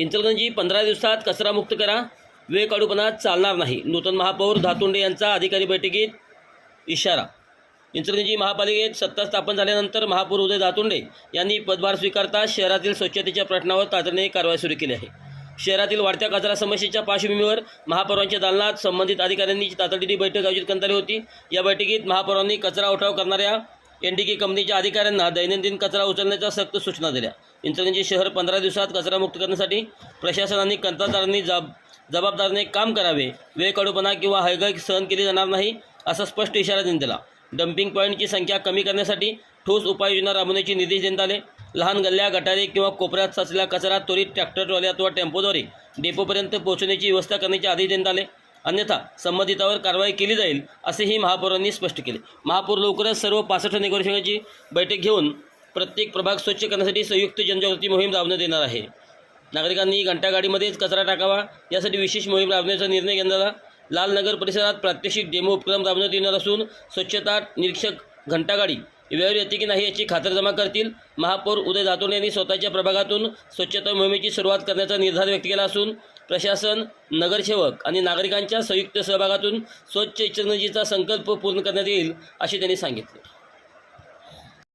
इंचलगंजी पंधरा दिवसात कचरामुक्त करा. वेळ काढूपणा चालणार नाही. नूतन महापौर धातुंडे यांचा अधिकारी बैठकीत इशारा. इंचलगंजी महापालिकेत सत्ता स्थापन झाल्यानंतर महापौर उदय धातोंडे यांनी पदभार स्वीकारता शहरातील स्वच्छतेच्या प्रश्नावर तातडीने कारवाई सुरू केली आहे. शहरातील वाढत्या कचरा समस्येच्या पार्श्वभूमीवर महापौरांच्या दालनात संबंधित अधिकाऱ्यांनी तातडीची बैठक आयोजित करण्यात आली होती. या बैठकीत महापौरांनी कचरा उठाव करणाऱ्या एन कंपनीच्या अधिकाऱ्यांना दैनंदिन कचरा उचलण्याच्या सक्त सूचना दिल्या. इंचलगंजी शहर पंधरा दिवसात कचरामुक्त करण्यासाठी प्रशासनाने कंत्राटदारांनी जब जबाबदारीने काम करावे वेळ कडूपणा किंवा हयगय सहन केली जाणार नाही असा स्पष्ट इशारा देण्यात दिला. डम्पिंग पॉईंटची संख्या कमी करण्यासाठी ठोस उपाययोजना राबवण्याचे निर्देश देण्यात आले लहान गल्ल्या गटारे किंवा कोपऱ्यात साचलेला कचरा त्वरित ट्रॅक्टर ट्रॉली अथवा टेम्पोद्वारे डेपोपर्यंत पोहोचण्याची व्यवस्था करण्याचे आदेश देण्यात आले अन्यथा संबंधितावर कारवाई केली जाईल असेही महापौरांनी स्पष्ट केले. महापौर लवकरच सर्व पासष्ट नगरसेवकांची बैठक घेऊन प्रत्येक प्रभाग स्वच्छ करण्यासाठी संयुक्त जनजागृती मोहीम राबवण्यात येणार आहे. नागरिकांनी घंटागाडीमध्येच कचरा टाकावा यासाठी विशेष मोहीम राबवण्याचा निर्णय घेणारा लाल लालनगर परिसरात प्रात्यक्षिक डेमो उपक्रम राबवण्यात येणार असून स्वच्छता निरीक्षक घंटागाडी वेळ येते की नाही याची खातरजमा करतील. महापौर उदय जातोड यांनी स्वतःच्या प्रभागातून स्वच्छता मोहिमेची सुरुवात करण्याचा निर्धार व्यक्त केला असून प्रशासन नगरसेवक आणि नागरिकांच्या संयुक्त सहभागातून स्वच्छ इचलकरंजीचा संकल्प पूर्ण करण्यात येईल असे त्यांनी सांगितले.